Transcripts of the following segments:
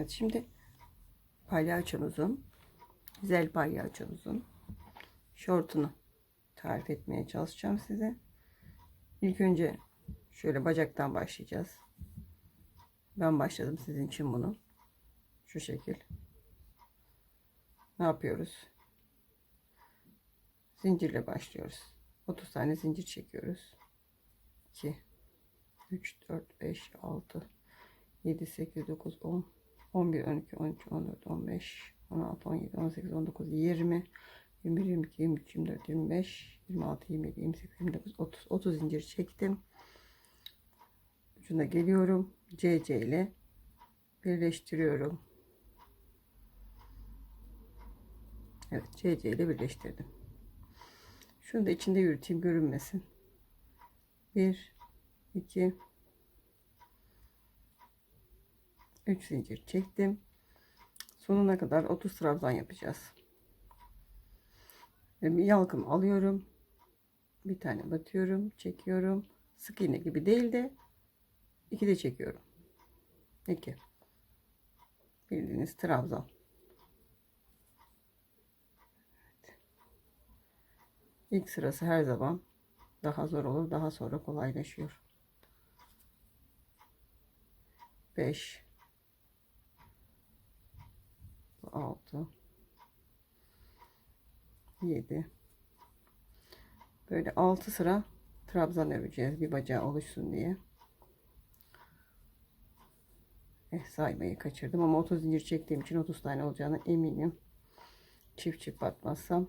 Evet şimdi palyaçomuzun güzel palyaçomuzun şortunu tarif etmeye çalışacağım size. İlk önce şöyle bacaktan başlayacağız. Ben başladım sizin için bunu. Şu şekil. Ne yapıyoruz? Zincirle başlıyoruz. 30 tane zincir çekiyoruz. 2 3 4 5 6 7 8 9 10 11 12 13 14 15 16 17 18 19 20 21 22 23 24 25 26 27 28 29 30 30 zincir çektim. Ucuna geliyorum. CC ile birleştiriyorum. Evet CC ile birleştirdim. Şunu da içinde yürüteyim görünmesin. 1 2 3 zincir çektim. Sonuna kadar 30 trabzan yapacağız. Ve bir yalkım alıyorum. Bir tane batıyorum, çekiyorum. Sık iğne gibi değil de iki de çekiyorum. 2 Bildiğiniz trabzan. Evet. İlk sırası her zaman daha zor olur, daha sonra kolaylaşıyor. 5 6 7 böyle 6 sıra trabzan öreceğiz bir bacağı oluşsun diye. Eh saymayı kaçırdım ama 30 zincir çektiğim için 30 tane olacağına eminim. Çift çift batmazsam.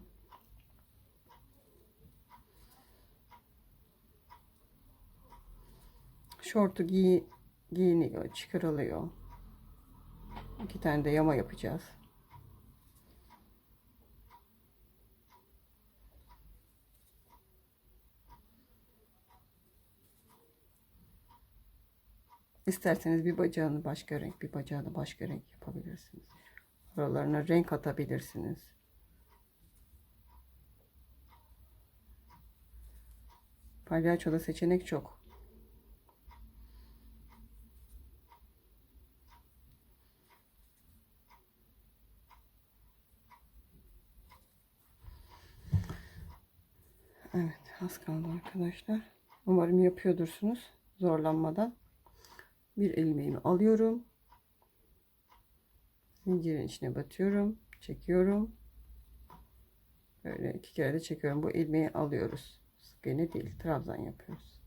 Şortu giy giyiniyor, çıkarılıyor. İki tane de yama yapacağız. İsterseniz bir bacağını başka renk, bir bacağını başka renk yapabilirsiniz. Oralarına renk atabilirsiniz. Palyaçoda seçenek çok. Evet, az kaldı arkadaşlar. Umarım yapıyordursunuz zorlanmadan. Bir ilmeğimi alıyorum. Zincirin içine batıyorum, çekiyorum. Böyle iki kere de çekiyorum. Bu ilmeği alıyoruz. Sık iğne değil, trabzan yapıyoruz.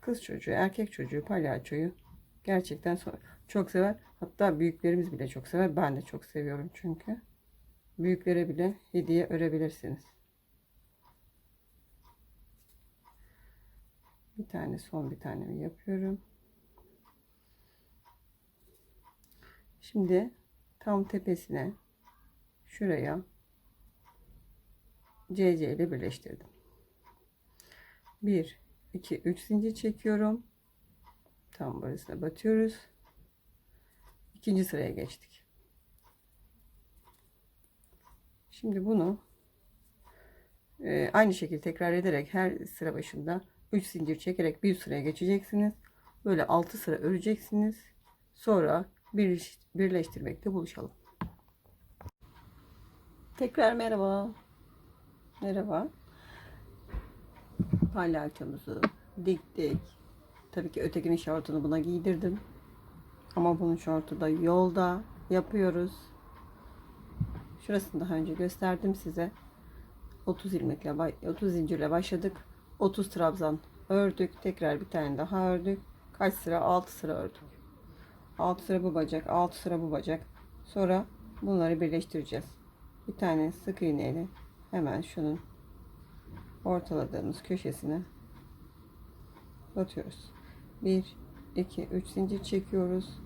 Kız çocuğu, erkek çocuğu, palyaçoyu gerçekten çok sever. Hatta büyüklerimiz bile çok sever. Ben de çok seviyorum çünkü. Büyüklere bile hediye örebilirsiniz. Bir tane son bir tane yapıyorum. Şimdi tam tepesine şuraya CC ile birleştirdim. 1 2 3 zincir çekiyorum. Tam burasına batıyoruz. İkinci sıraya geçtik. Şimdi bunu e, aynı şekilde tekrar ederek her sıra başında 3 zincir çekerek bir sıraya geçeceksiniz. Böyle 6 sıra öreceksiniz. Sonra bir, birleştirmekte buluşalım. Tekrar merhaba. Merhaba. Palyaçomuzu diktik. Tabii ki ötekinin şortunu buna giydirdim. Ama bunun şortu da yolda yapıyoruz. Şurasını daha önce gösterdim size. 30 ilmekle 30 zincirle başladık. 30 trabzan ördük. Tekrar bir tane daha ördük. Kaç sıra? 6 sıra ördük. 6 sıra bu bacak, 6 sıra bu bacak. Sonra bunları birleştireceğiz. Bir tane sık iğneyle hemen şunun ortaladığımız köşesine batıyoruz. 1 2 3 zincir çekiyoruz.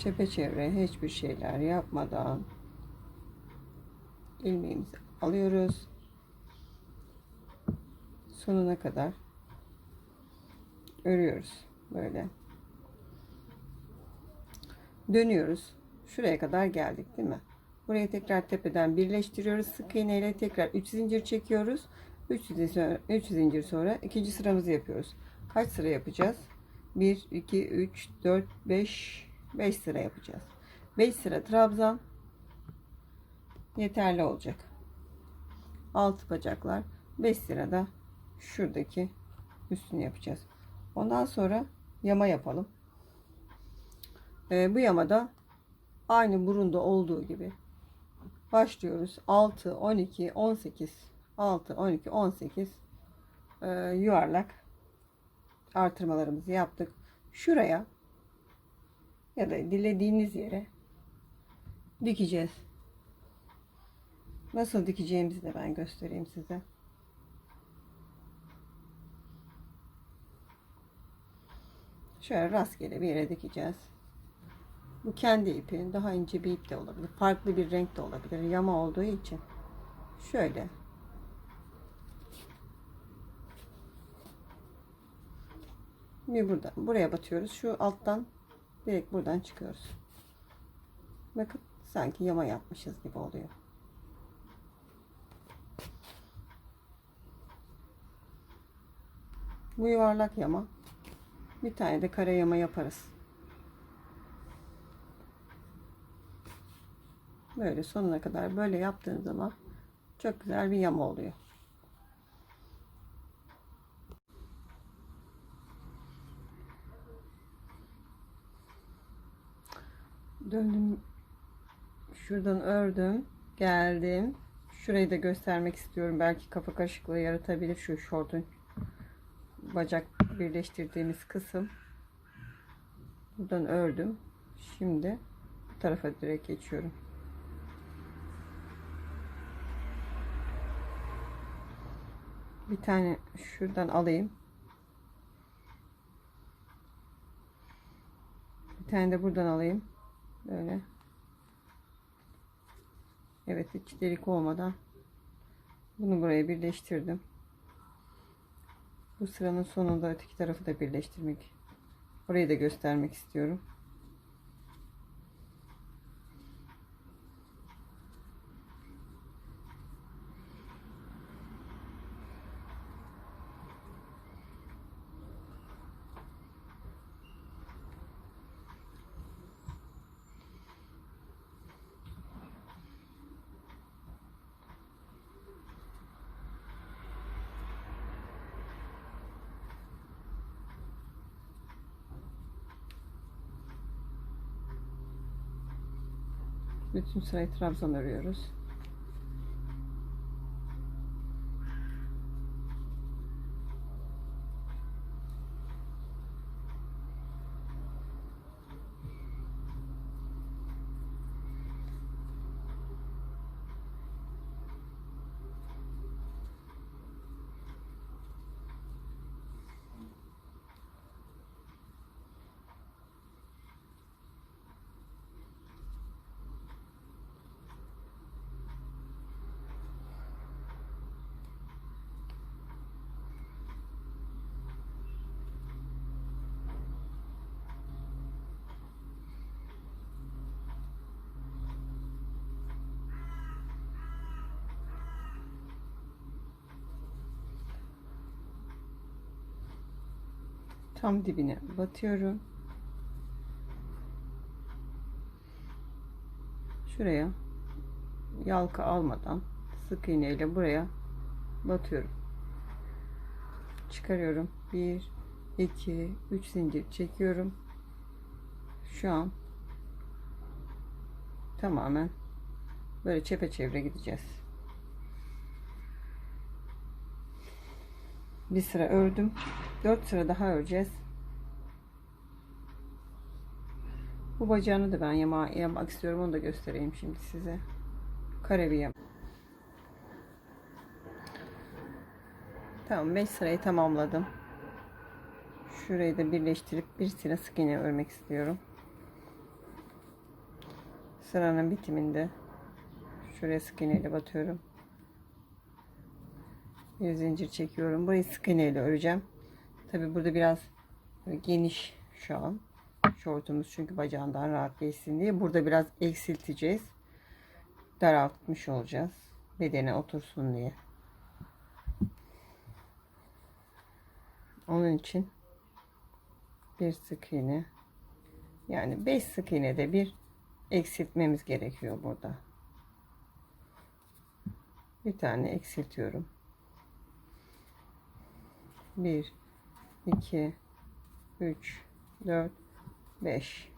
Çepeçevre hiçbir şeyler yapmadan ilmeğimizi alıyoruz. Sonuna kadar örüyoruz böyle. Dönüyoruz. Şuraya kadar geldik değil mi? Buraya tekrar tepeden birleştiriyoruz. Sık iğne ile tekrar 3 zincir çekiyoruz. 3 zincir sonra, 3 zincir sonra ikinci sıramızı yapıyoruz. Kaç sıra yapacağız? 1, 2, 3, 4, 5, 5 sıra yapacağız. 5 sıra trabzan yeterli olacak. 6 bacaklar 5 sırada şuradaki üstünü yapacağız. Ondan sonra yama yapalım. Ee, bu yamada aynı burunda olduğu gibi başlıyoruz. 6, 12, 18, 6, 12, 18 e, yuvarlak artırmalarımızı yaptık. Şuraya ya da dilediğiniz yere dikeceğiz. Nasıl dikeceğimizi de ben göstereyim size. Şöyle rastgele bir yere dikeceğiz. Bu kendi ipi. Daha ince bir ip de olabilir. Farklı bir renk de olabilir. Yama olduğu için. Şöyle. Bir buradan. Buraya batıyoruz. Şu alttan direkt buradan çıkıyoruz. Bakın sanki yama yapmışız gibi oluyor. Bu yuvarlak yama. Bir tane de kare yama yaparız. Böyle sonuna kadar böyle yaptığın zaman çok güzel bir yama oluyor. Döndüm. Şuradan ördüm. Geldim. Şurayı da göstermek istiyorum. Belki kafa karışıklığı yaratabilir şu şortun bacak birleştirdiğimiz kısım. Buradan ördüm. Şimdi bu tarafa direkt geçiyorum. Bir tane şuradan alayım. Bir tane de buradan alayım. Böyle. Evet hiç delik olmadan bunu buraya birleştirdim. Bu sıranın sonunda öteki tarafı da birleştirmek. Orayı da göstermek istiyorum. Bütün sırayı trabzan örüyoruz. Tam dibine batıyorum. Şuraya yalka almadan sık iğneyle buraya batıyorum. Çıkarıyorum. 1 2 3 zincir çekiyorum. Şu an tamamen böyle çepeçevre gideceğiz. Bir sıra ördüm. 4 sıra daha öreceğiz. Bu bacağını da ben yama yapmak istiyorum. Onu da göstereyim şimdi size. Kare bir yama. Tamam 5 sırayı tamamladım. Şurayı da birleştirip bir sıra sık iğne örmek istiyorum. Sıranın bitiminde şuraya sık iğneyle batıyorum. Bir zincir çekiyorum. Burayı sık iğneyle öreceğim. Tabi burada biraz geniş şu an. Şortumuz çünkü bacağından rahat geçsin diye. Burada biraz eksilteceğiz. daraltmış olacağız. Bedene otursun diye. Onun için bir sık iğne yani 5 sık iğne de bir eksiltmemiz gerekiyor burada. Bir tane eksiltiyorum. 1 2 3 4 5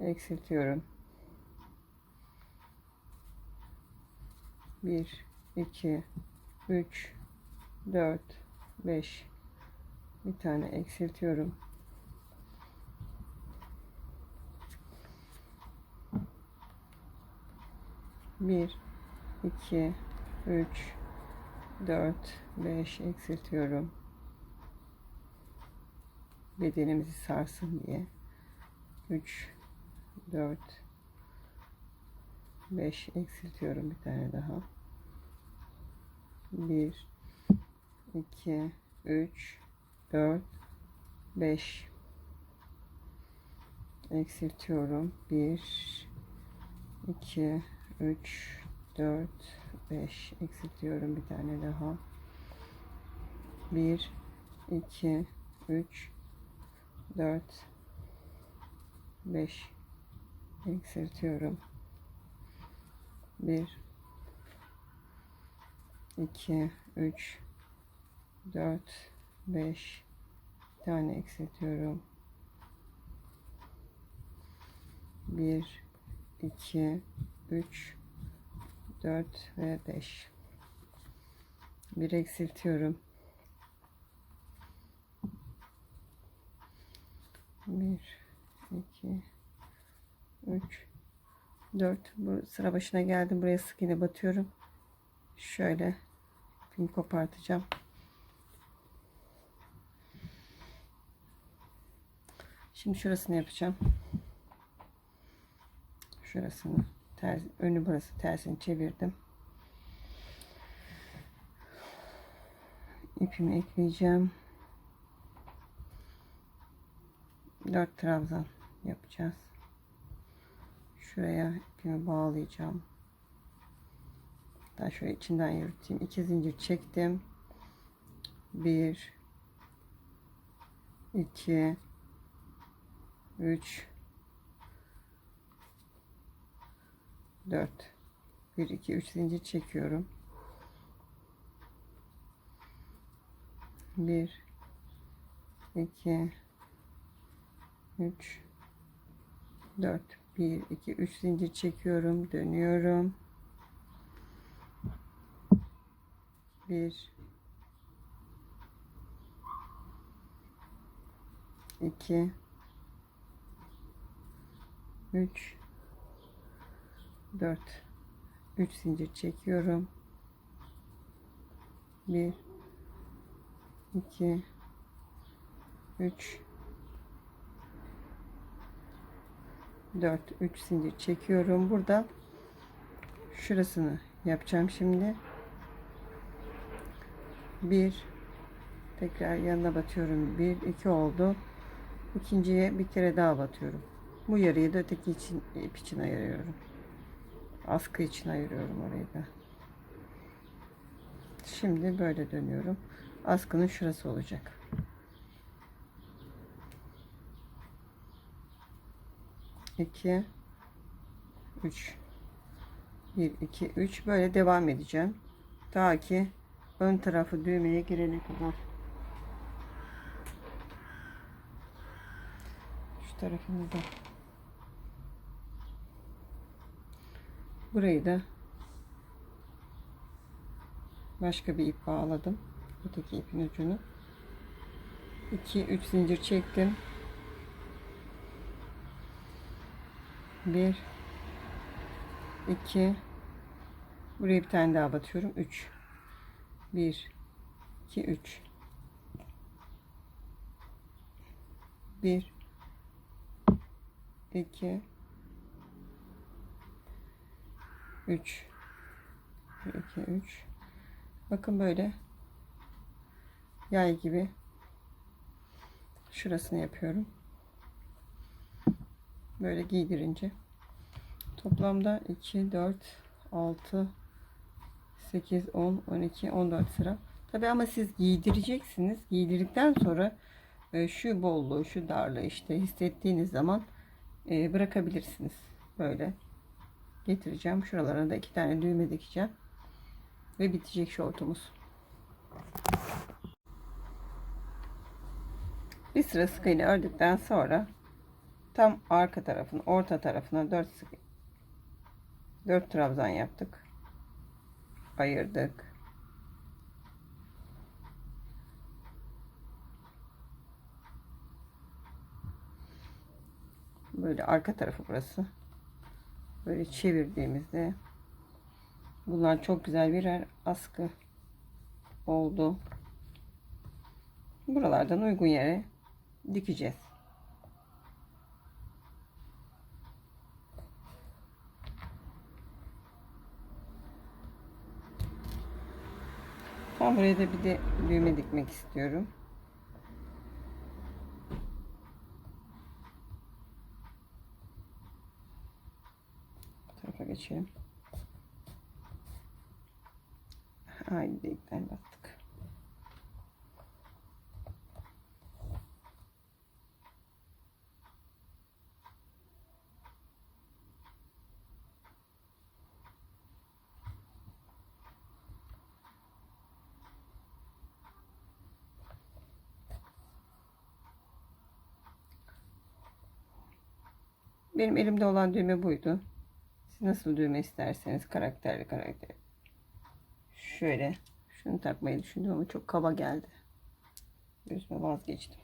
eksiltiyorum. 1 2 3 4 5 bir tane eksiltiyorum. Bir, iki, üç, dört, beş eksiltiyorum. Bedenimizi sarsın diye. Üç, dört, beş. Eksiltiyorum bir tane daha. Bir, iki, üç, 4 5 eksiltiyorum. 1 2 3 4 5 eksiltiyorum bir tane daha. 1 2 3 4 5 eksiltiyorum 1 2 3 4 5 tane eksiltiyorum. 1 2 3 4 ve 5 bir eksiltiyorum. 1 2 3 4 bu sıra başına geldim buraya sık iğne batıyorum şöyle ipimi kopartacağım Şimdi şurasını yapacağım. Şurasını ters, önü burası tersini çevirdim. İpimi ekleyeceğim. 4 trabzan yapacağız. Şuraya ipimi bağlayacağım. Daha şöyle içinden yürüteyim. 2 zincir çektim. 1 2 3 4 1 2 3 zincir çekiyorum 1 2 3 4 1 2 3 zincir çekiyorum dönüyorum. 1 2 3 4 3 zincir çekiyorum. 1 2 3 4 3 zincir çekiyorum burada şurasını yapacağım şimdi 1 tekrar yanına batıyorum 1 2 oldu ikinciye bir kere daha batıyorum bu yarıyı da öteki için, ip için ayırıyorum. Askı için ayırıyorum orayı da. Şimdi böyle dönüyorum. Askının şurası olacak. İki, üç, bir, iki, üç böyle devam edeceğim. Ta ki ön tarafı düğmeye girene kadar. Şu tarafını da Burayı da başka bir ip bağladım. Öteki ipin ucunu. 2 3 zincir çektim. 1 2 Buraya bir tane daha batıyorum. 3 1 2 3 1 2 3 2 3 bakın böyle. Yay gibi. Şurasını yapıyorum böyle giydirince Toplamda 2, 4, 6, 8, 10, 12, 14 sıra. Tabi ama siz giydireceksiniz. Giydirdikten sonra e, şu bolluğu, şu darlığı işte hissettiğiniz zaman e, bırakabilirsiniz. Böyle getireceğim. Şuralarına da iki tane düğme dikeceğim. Ve bitecek şortumuz. Bir sıra sık iğne ördükten sonra tam arka tarafın orta tarafına 4 sık 4 trabzan yaptık. Ayırdık. Böyle arka tarafı burası. Böyle çevirdiğimizde bunlar çok güzel birer askı oldu. Buralardan uygun yere dikeceğiz. Tam buraya da bir de düğme dikmek istiyorum. Bu tarafa geçelim. Haydi delikten battık. Benim elimde olan düğme buydu. Siz nasıl düğme isterseniz karakterli karakter. Şöyle şunu takmayı düşündüm ama çok kaba geldi. Gözüme vazgeçtim.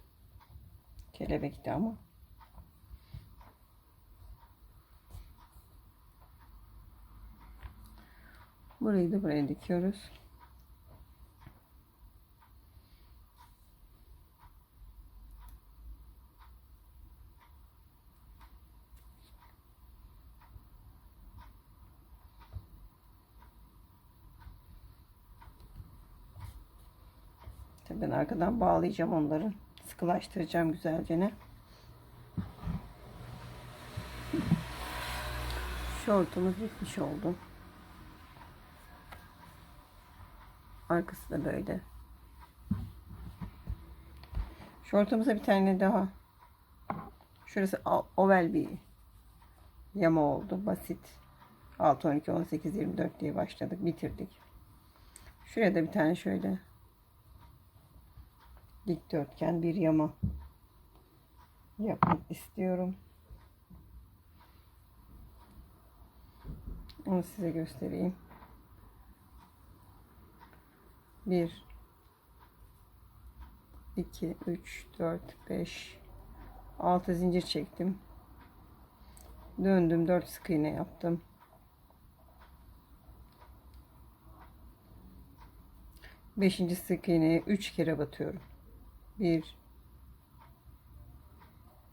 Kelebekti ama. Burayı da buraya dikiyoruz. Tabii ben arkadan bağlayacağım onları. Sıkılaştıracağım güzelce. Şortumuz bitmiş oldu. Arkası da böyle. Şortumuza bir tane daha. Şurası oval bir yama oldu. Basit. 6, 12, 18, 24 diye başladık. Bitirdik. Şuraya da bir tane şöyle dikdörtgen bir yama yapmak istiyorum. Onu size göstereyim. Bir, iki, üç, dört, beş, altı zincir çektim. Döndüm, dört sık iğne yaptım. Beşinci sık iğneye üç kere batıyorum. 1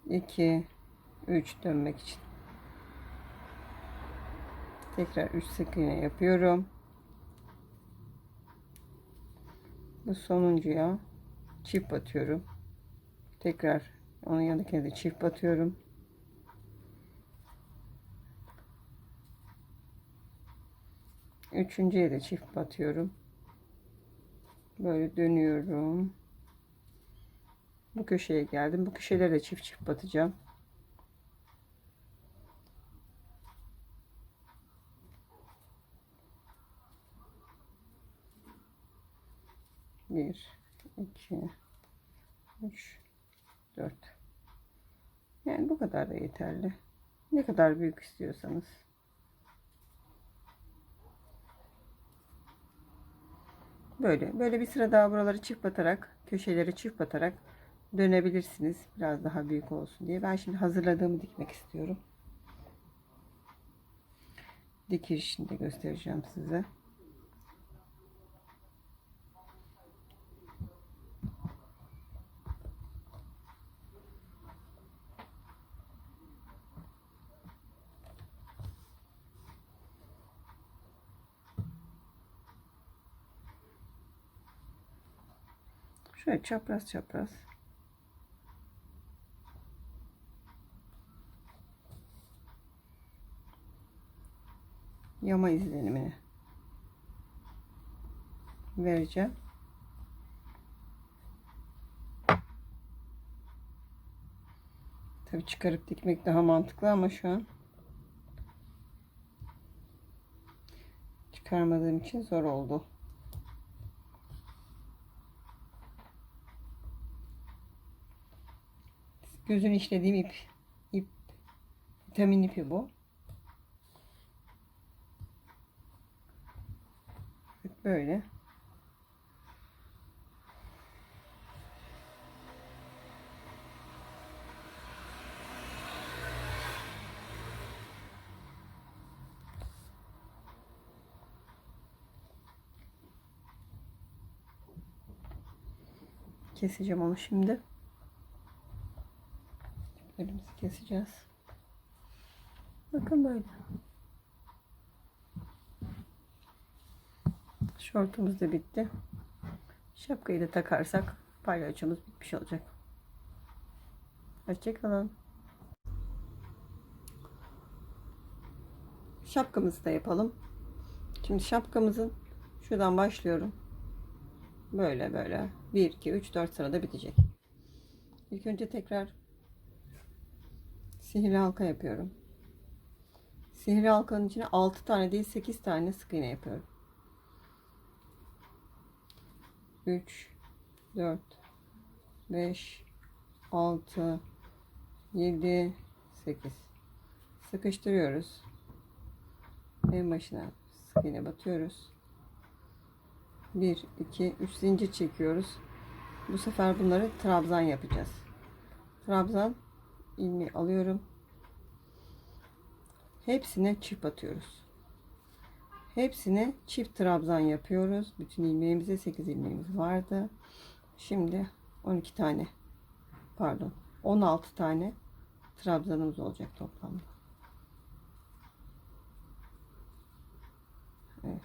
2 3 dönmek için. Tekrar 3 sık iğne yapıyorum. Bu sonuncuya çift batıyorum tekrar onun yanındakine de çift batıyorum üçüncüye de çift batıyorum böyle dönüyorum bu köşeye geldim. Bu köşelere çift çift batacağım. Bir, iki, üç, dört. Yani bu kadar da yeterli. Ne kadar büyük istiyorsanız. Böyle. Böyle bir sıra daha buraları çift batarak, köşeleri çift batarak dönebilirsiniz. Biraz daha büyük olsun diye. Ben şimdi hazırladığımı dikmek istiyorum. Dikişini de göstereceğim size. Şöyle çapraz çapraz yama izlenimini vereceğim. Tabii çıkarıp dikmek daha mantıklı ama şu an çıkarmadığım için zor oldu. Gözünü işlediğim ip. ip vitamin ipi bu. Evet, Böyle. Keseceğim onu şimdi. Elimizi keseceğiz. Bakın böyle. Şortumuz da bitti. Şapkayı da takarsak palyaçomuz bitmiş olacak. Hoşçakalın. Şapkamızı da yapalım. Şimdi şapkamızın şuradan başlıyorum. Böyle böyle. 1, 2, 3, 4 sırada bitecek. İlk önce tekrar sihirli halka yapıyorum. Sihirli halkanın içine 6 tane değil 8 tane sık iğne yapıyorum. 3 4 5 6 7 8 sıkıştırıyoruz. En başına sık iğne batıyoruz. 1 2 3 zincir çekiyoruz. Bu sefer bunları trabzan yapacağız. Trabzan ilmeği alıyorum. Hepsine çift atıyoruz. Hepsine çift trabzan yapıyoruz. Bütün ilmeğimize 8 ilmeğimiz vardı. Şimdi 12 tane pardon 16 tane trabzanımız olacak toplamda. Evet.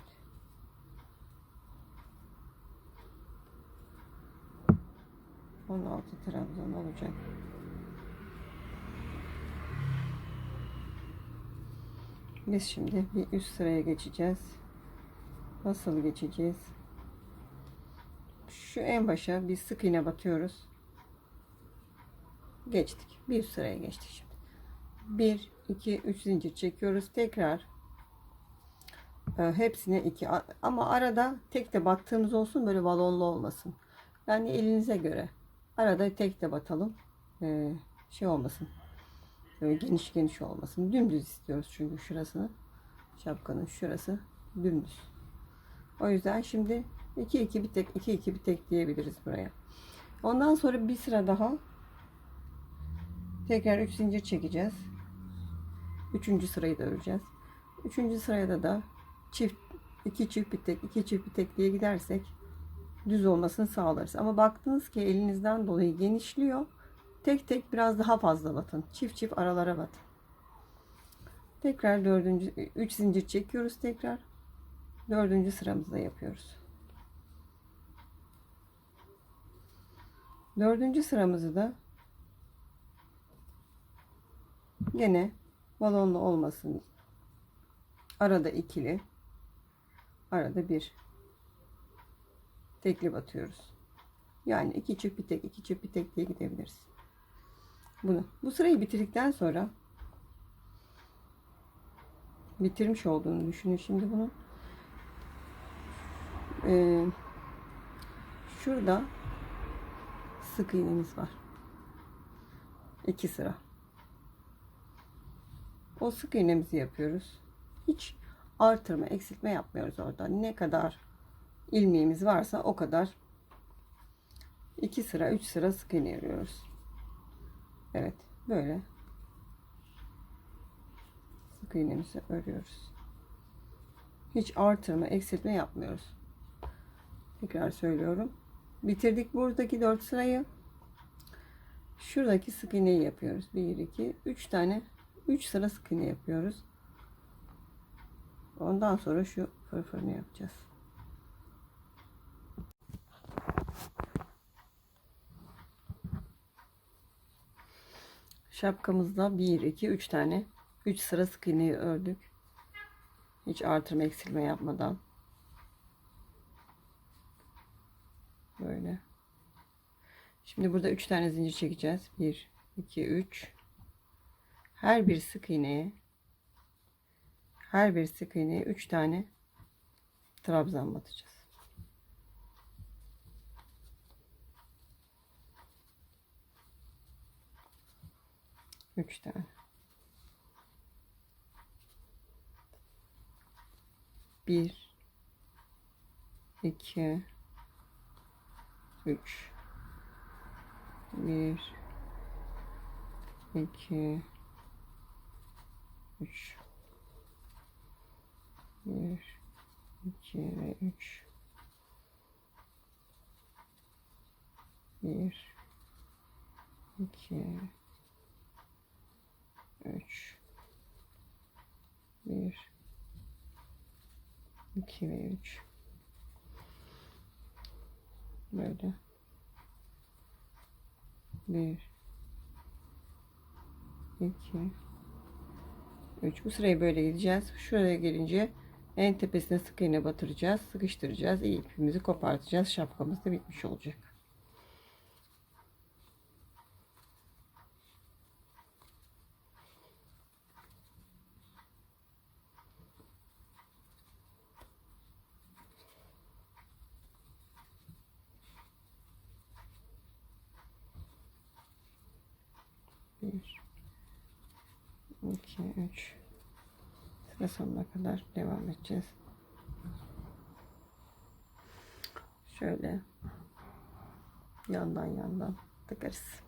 On altı trabzan olacak. Biz şimdi bir üst sıraya geçeceğiz. Nasıl geçeceğiz? Şu en başa bir sık iğne batıyoruz. Geçtik. Bir üst sıraya geçtik şimdi. 1 2 3 zincir çekiyoruz. Tekrar e, hepsine 2 ama arada tek de battığımız olsun böyle balonlu olmasın. Yani elinize göre. Arada tek de batalım. E, şey olmasın. Böyle geniş geniş olmasın. Dümdüz istiyoruz çünkü şurasını. Şapkanın şurası dümdüz. O yüzden şimdi 2 2 bir tek 2 2 bir tek diyebiliriz buraya. Ondan sonra bir sıra daha tekrar 3 zincir çekeceğiz. Üçüncü sırayı da öreceğiz. Üçüncü sırada da çift iki çift bir tek iki çift bir tek diye gidersek düz olmasını sağlarız. Ama baktınız ki elinizden dolayı genişliyor. Tek tek biraz daha fazla batın. Çift çift aralara batın. Tekrar dördüncü, üç zincir çekiyoruz tekrar. Dördüncü sıramızda yapıyoruz. Dördüncü sıramızı da gene balonlu olmasın. Arada ikili. Arada bir. Tekli batıyoruz. Yani iki çift bir tek, iki çift bir tek diye gidebiliriz. Bunu. Bu sırayı bitirdikten sonra bitirmiş olduğunu düşünün şimdi bunu. Ee, şurada sık iğnemiz var. İki sıra. O sık iğnemizi yapıyoruz. Hiç artırma, eksiltme yapmıyoruz orada. Ne kadar ilmeğimiz varsa o kadar iki sıra, üç sıra sık iğne örüyoruz. Evet, böyle sık iğnemizi örüyoruz. Hiç artırma, eksiltme yapmıyoruz. Tekrar söylüyorum. Bitirdik buradaki 4 sırayı. Şuradaki sık iğneyi yapıyoruz. 1 2 3 tane 3 sıra sık iğne yapıyoruz. Ondan sonra şu fırfırını yapacağız. Şapkamızda 1 2 3 tane 3 sıra sık iğneyi ördük. Hiç artırma eksilme yapmadan. Böyle. Şimdi burada 3 tane zincir çekeceğiz. 1, 2, 3. Her bir sık iğneye her bir sık iğneye 3 tane trabzan batacağız. Üç tane. Bir, iki, üç, bir, iki, üç, bir, iki ve üç, bir, iki, üç, bir, iki ve üç. Böyle. Bir, iki, üç. Bu sırayı böyle gideceğiz. Şuraya gelince en tepesine sık iğne batıracağız. Sıkıştıracağız. İpimizi kopartacağız. Şapkamız da bitmiş olacak. Bir, iki, üç. Sıra sonuna kadar devam edeceğiz. Şöyle yandan yandan takarız.